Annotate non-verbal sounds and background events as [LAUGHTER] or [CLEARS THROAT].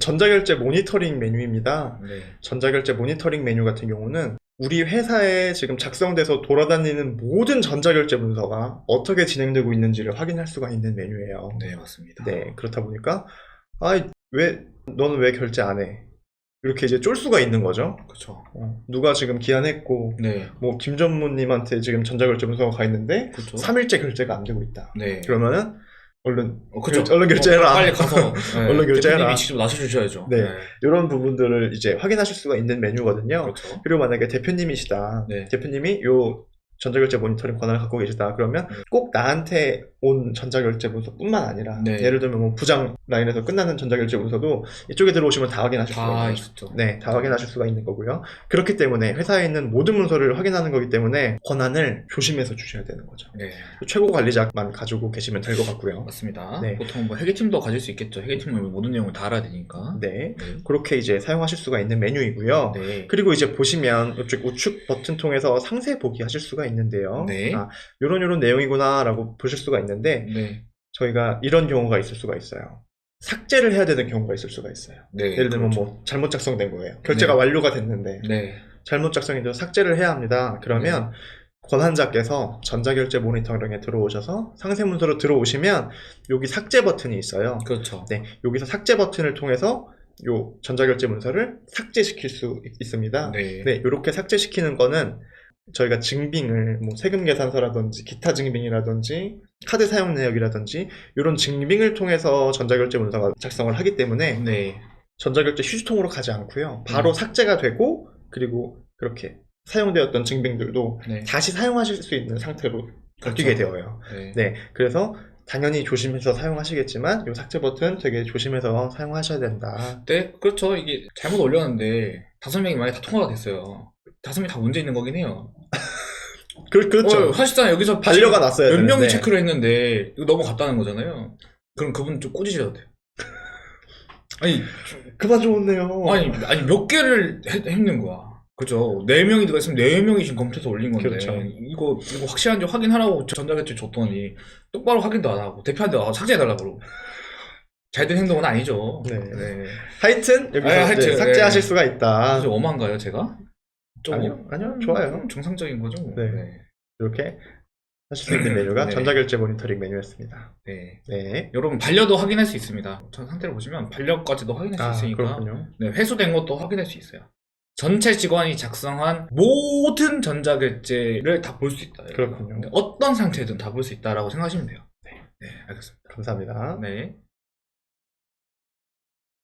전자결제 모니터링 메뉴입니다. 네. 전자결제 모니터링 메뉴 같은 경우는 우리 회사에 지금 작성돼서 돌아다니는 모든 전자결제 문서가 어떻게 진행되고 있는지를 확인할 수가 있는 메뉴예요. 네, 맞습니다. 네, 그렇다 보니까 아이 왜 너는 왜 결제 안 해? 이렇게 이제 쫄 수가 있는 거죠. 그렇죠. 어, 누가 지금 기한했고 네. 뭐 김전무님한테 지금 전자결제 문서가 가 있는데 그렇죠. 3일째 결제가 안 되고 있다. 네. 그러면은 얼른 어. 결- 얼른 결제해라. 어, 빨리 가서 [LAUGHS] 네. 얼른 결제해라. 대표님이 직접 나서주셔야죠. 네. 이런 부분들을 이제 확인하실 수가 있는 메뉴거든요. 그렇죠. 그리고 만약에 대표님이시다. 네. 대표님이 요 전자결제 모니터링 권한을 갖고 계시다. 그러면 네. 꼭 나한테 온 전자결제 문서뿐만 아니라 네. 예를 들면 뭐 부장 라인에서 끝나는 전자결제 문서도 이쪽에 들어오시면 다 확인하실 수가 있었죠. 네, 다 확인하실 수가 있는 거고요. 그렇기 때문에 회사에 있는 모든 문서를 확인하는 거기 때문에 권한을 조심해서 주셔야 되는 거죠. 네. 최고 관리자만 가지고 계시면 될 것 같고요. 맞습니다. 네. 보통 뭐 회계팀도 가질 수 있겠죠. 회계팀은 모든 내용을 다 알아야 되니까. 네, 네. 그렇게 이제 사용하실 수가 있는 메뉴이고요. 네. 그리고 이제 보시면 이쪽 우측 버튼 통해서 상세 보기 하실 수가 있는데요. 네. 아, 요런 요런 내용이구나라고 보실 수가 있는 데 네. 저희가 이런 경우가 있을 수가 있어요. 삭제를 해야 되는 경우가 있을 수가 있어요. 네. 예를 들면 그렇죠. 뭐 잘못 작성된 거예요. 결제가 네. 완료가 됐는데 네. 잘못 작성이 돼서 삭제를 해야 합니다. 그러면 권한자께서 전자결제 모니터링에 들어오셔서 상세 문서로 들어오시면 여기 삭제 버튼이 있어요. 그렇죠. 네, 여기서 삭제 버튼을 통해서 요 전자결제 문서를 삭제시킬 수 있- 있습니다. 네. 네, 이렇게 삭제시키는 거는 저희가 증빙을 뭐 세금 계산서라든지 기타 증빙이라든지 카드 사용 내역이라든지 이런 증빙을 통해서 전자결제 문서가 작성을 하기 때문에 네. 전자결제 휴지통으로 가지 않고요. 바로 음. 삭제가 되고 그리고 그렇게 사용되었던 증빙들도 네. 다시 사용하실 수 있는 상태로 바뀌게 그렇죠. 되어요. 네. 네, 그래서 당연히 조심해서 사용하시겠지만 이 삭제 버튼 되게 조심해서 사용하셔야 된다. 네, 그렇죠. 이게 잘못 올렸는데 다섯 명이 만약에 다 통과가 됐어요. 다섯 명이 다 문제 있는 거긴 해요. [LAUGHS] 그, 그렇죠. 어, 사실상 여기서 반려가 났어야 몇 되는데. 명이 체크를 했는데 이거 넘어갔다는 거잖아요. 그럼 그분 좀 꾸짖으셔도 돼요. [LAUGHS] 아니, 그만 좀 혼내요. 아니, 아니 몇 개를 했, 했는 거야. 그죠? 네 명이 들어있으면 네 명이 지금 검토해서 올린 건데 그렇죠. 이거 이거 확실한지 확인하라고 전자결제 줬더니 똑바로 확인도 안 하고 대표한테 와서 삭제해달라고 그러고 잘된 행동은 아니죠. 네. 네. 하여튼 여기서 아, 이제 하여튼, 삭제하실 네. 수가 있다. 아주 엄한가요, 제가? 좀 아니요, 아니요, 음, 좋아요. 좀 정상적인 거죠. 뭐. 네. 이렇게 하실 수 있는 [CLEARS THROAT] 메뉴가 네. 전자결제 모니터링 메뉴였습니다. 네. 네. 여러분 반려도 확인할 수 있습니다. 전 상태를 보시면 반려까지도 확인할 수 아, 있으니까 그렇군요. 네, 회수된 것도 확인할 수 있어요. 전체 직원이 작성한 모든 전자결제를 다 볼 수 있다. 그렇군요. 네, 어떤 상태든 다 볼 수 있다라고 생각하시면 돼요. 네, 네 알겠습니다. 감사합니다. 네.